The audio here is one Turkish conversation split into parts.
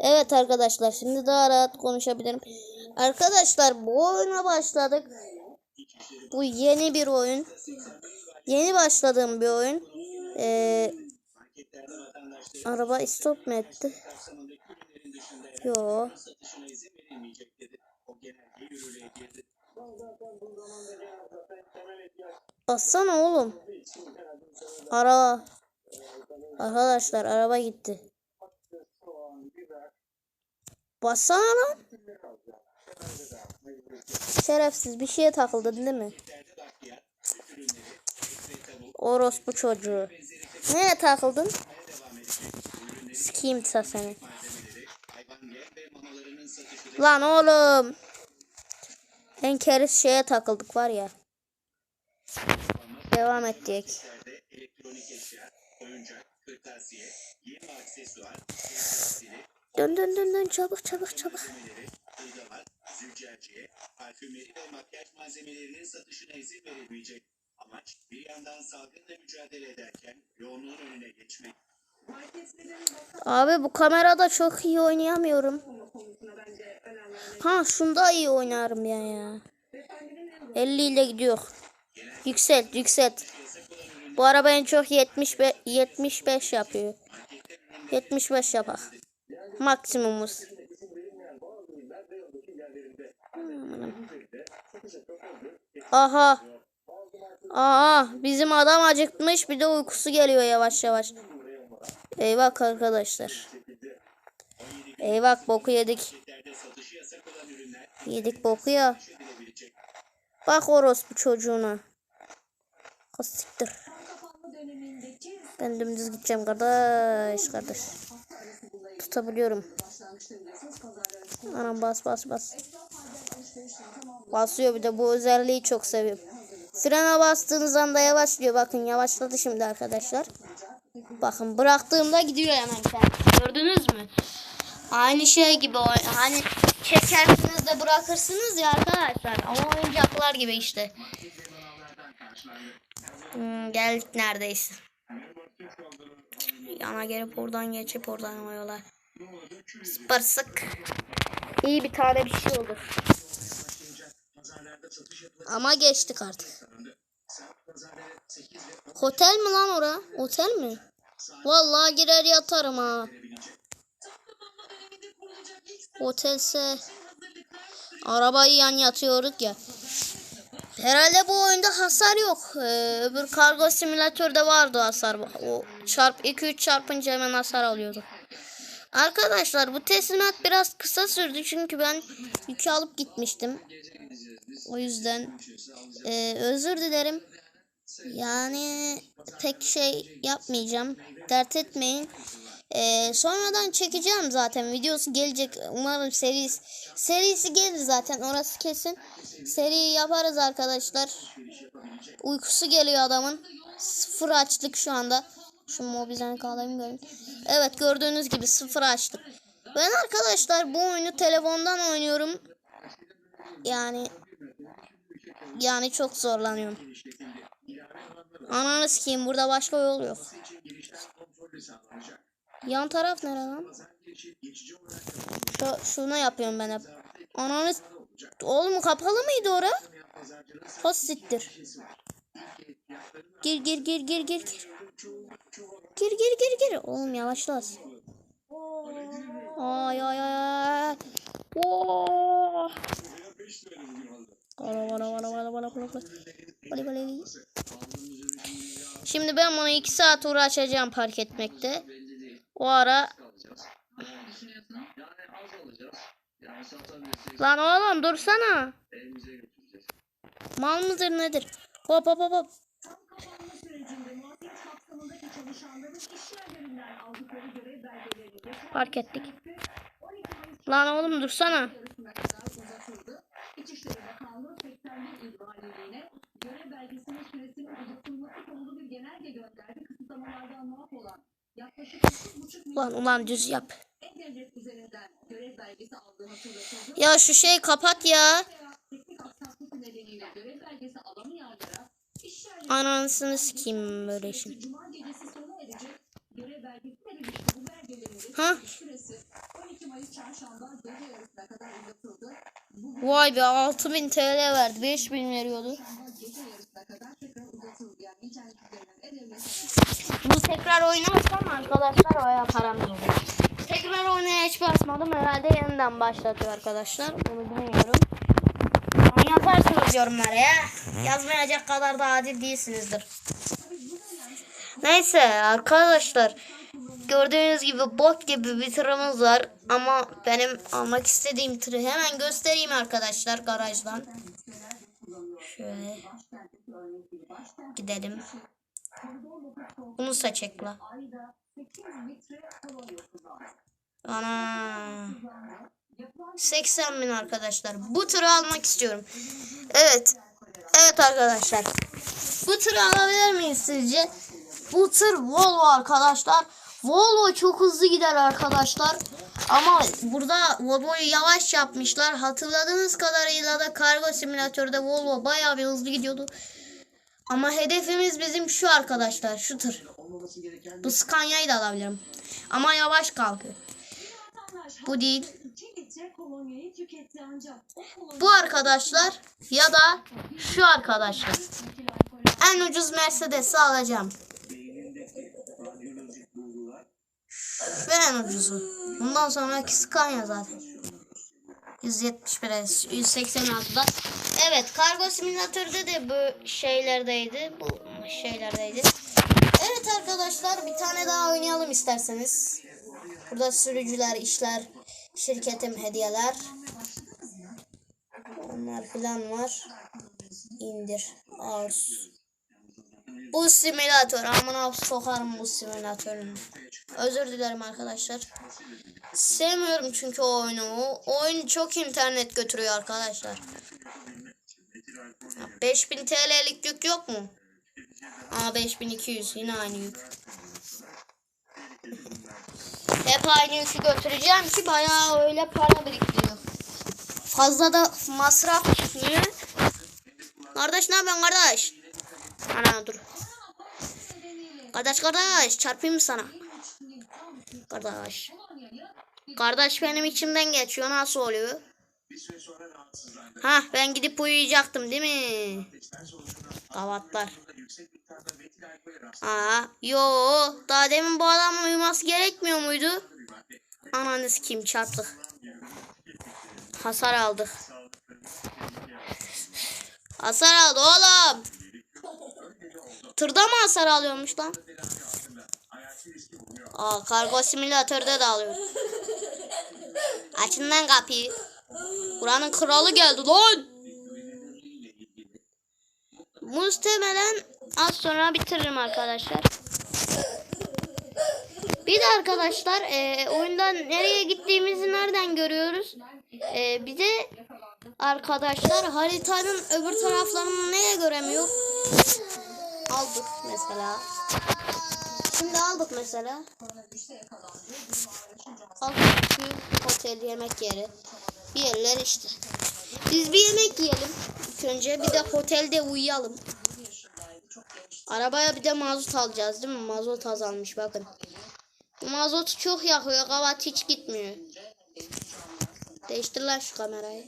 Evet arkadaşlar şimdi daha rahat konuşabilirim. Arkadaşlar bu oyuna başladık. Bu yeni bir oyun. Yeni başladığım bir oyun. Ee, araba stop mu etti? Yo. Bassana oğlum. Ara. Arkadaşlar araba gitti. Bassana. Şerefsiz bir şeye takıldın değil mi? Orospu çocuğu. Neye takıldın? Sikiyim sa seni. Lan oğlum. En keriz şeye takıldık var ya. Devam edecek. Dön dön dön dön çabuk çabuk çabuk. Züccaciye, parfümeri ve makyaj malzemelerinin satışına izin verilmeyecek. Amaç bir yandan salgınla mücadele ederken yoğunluğun önüne geçmek. Abi bu kamerada çok iyi oynayamıyorum. Ha şunda iyi oynarım ya ya. 50 ile gidiyor. Yükselt yükselt. Bu araba en çok 75 75 yapıyor. 75 yapak. Maksimumuz. Aha. Aha bizim adam acıkmış bir de uykusu geliyor yavaş yavaş. Eyvah arkadaşlar. Eyvah boku yedik. Yedik boku ya. Bak orospu çocuğuna. Kastiktir. Ben dümdüz gideceğim kardeş kardeş. Tutabiliyorum. Anam bas bas bas. Basıyor bir de bu özelliği çok seviyorum. Frene bastığınız anda yavaşlıyor. Bakın yavaşladı şimdi arkadaşlar. Bakın bıraktığımda gidiyor hemen. Gördünüz mü? Aynı şey gibi hani çekersiniz de bırakırsınız ya arkadaşlar. Ama oyuncaklar gibi işte. Hmm, geldik neredeyse. Yana gelip oradan geçip oradan o yola. Sıparsık. İyi bir tane bir şey olur. Ama geçtik artık. Otel mi lan ora? Otel mi? Vallahi girer yatarım ha. Otelse arabayı yan yatıyoruz ya. Herhalde bu oyunda hasar yok. Ee, öbür kargo simülatörde vardı hasar. O çarp 2-3 çarpınca hemen hasar alıyordu. Arkadaşlar bu teslimat biraz kısa sürdü çünkü ben yükü alıp gitmiştim. O yüzden e, özür dilerim. Yani pek şey yapmayacağım. Dert etmeyin. E, sonradan çekeceğim zaten. Videosu gelecek. Umarım serisi, serisi gelir zaten. Orası kesin. Seri yaparız arkadaşlar. Uykusu geliyor adamın. Sıfır açlık şu anda. Şu mobilden kalayım görün. Evet gördüğünüz gibi sıfır açtık. Ben arkadaşlar bu oyunu telefondan oynuyorum. Yani yani çok zorlanıyorum. Ananı sikeyim burada başka yol yok. Yan taraf nere lan? Şu, şunu yapıyorum ben hep. Ananı s- Oğlum kapalı mıydı ora? Hasittir. Gir gir gir gir gir gir. Gir gir gir gir. Oğlum yavaşlas. Ay ay ay. Oo. Vara vara vara vara vara vara vara. Vali. Şimdi ben bunu iki saat uğraşacağım park etmekte. O ara Lan oğlum dursana. Mal mıdır nedir? Hop hop hop hop. Fark ettik. Lan oğlum dursana. İçişleri Bakanlığı 81 il valiliğine görev belgesinin süresinin uzatılması konulu bir genelge gönderdi. Kısıtlamalardan muaf olan yaklaşık 3,5 milyon Ulan ulan düz yap. Ya şu şeyi kapat ya. Anasını sikeyim böyle belgelerin Ha? süresi 12 Mayıs akşamdan gece yarısına kadar uzatıldı. Vay be 6000 TL verdi. 5000 veriyordu. Akşamdan gece yarısına kadar tekrar uzatıldı. Yani internet üzerinden el ele Bu tekrar oynarsam arkadaşlar baya param olur. Tekrar oynaya hiç basmadım. Herhalde yeniden başlatıyor arkadaşlar. Bunu bilmiyorum. Ama yazarsınız yorumlara ya. Yazmayacak kadar da adil değilsinizdir. Neyse arkadaşlar. Gördüğünüz gibi bot gibi bir tırımız var. Ama benim almak istediğim tırı hemen göstereyim arkadaşlar garajdan. Şöyle gidelim. Bunu seçek la. ayda 8 litre kolon yapıldı. Ana. 80 bin arkadaşlar. Bu tırı almak istiyorum. Evet. Evet arkadaşlar. Bu tırı alabilir miyiz sizce? Bu tır Volvo arkadaşlar. Volvo çok hızlı gider arkadaşlar. Ama burada Volvo'yu yavaş yapmışlar. Hatırladığınız kadarıyla da kargo simülatörde Volvo bayağı bir hızlı gidiyordu. Ama hedefimiz bizim şu arkadaşlar. Şu tır. Bu Scania'yı da alabilirim. Ama yavaş kalkıyor. Bu değil. 2 litre kolonyayı tüketti ancak o kolonya Bu arkadaşlar ya da şu arkadaşlar. En ucuz Mercedes'i alacağım. Ve en ucuzu. Bundan sonraki Scania zaten. 171 186'da. Evet kargo simülatörde de bu şeylerdeydi. Bu şeylerdeydi. Evet arkadaşlar bir tane daha oynayalım isterseniz. Burada sürücüler, işler, şirketim hediyeler. Onlar filan var. İndir. Arz. Bu simülatör. Amına sokarım bu simülatörünü. Özür dilerim arkadaşlar. Sevmiyorum çünkü o oyunu. O oyun çok internet götürüyor arkadaşlar. 5000 TL'lik yük yok mu? Aa 5200 yine aynı yük. Hep aynı yükü götüreceğim ki bayağı öyle para biriktiriyor. Fazla da masraf çıkmıyor. Kardeş ne yapıyorsun kardeş? Ana dur. Kardeş kardeş çarpayım mı sana? Kardeş. Kardeş benim içimden geçiyor nasıl oluyor? Ha ben gidip uyuyacaktım değil mi? Kavatlar. Aa, yo daha demin bu adamın uyuması gerekmiyor muydu? Ananız kim çarptık. Hasar aldık. Hasar aldı oğlum. Tırda mı hasar alıyormuş lan? Aa kargo simülatörde de alıyor. Açın lan kapıyı. Buranın kralı geldi lan. Muhtemelen az sonra bitiririm arkadaşlar. Bir de arkadaşlar e, oyundan nereye gittiğimizi nereden görüyoruz? E, bir de arkadaşlar haritanın öbür taraflarını neye göremiyor? Aldık mesela. Şimdi aldık mesela. Aldık şu otel yemek yeri. Bir yerler işte. Biz bir yemek yiyelim. İlk önce bir de otelde uyuyalım. Arabaya bir de mazot alacağız değil mi? Mazot azalmış bakın. Bu mazotu çok yakıyor. Kavat hiç gitmiyor. Değiştir lan şu kamerayı.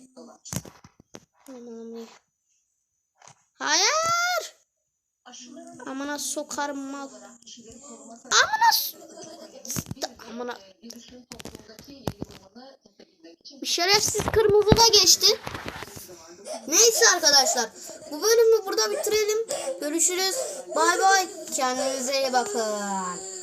Hayır. Amına sokarım mal. Amına Amına bir şerefsiz kırmızı da geçti. Neyse arkadaşlar. Bu bölümü burada bitirelim. Görüşürüz. Bay bay. Kendinize iyi bakın.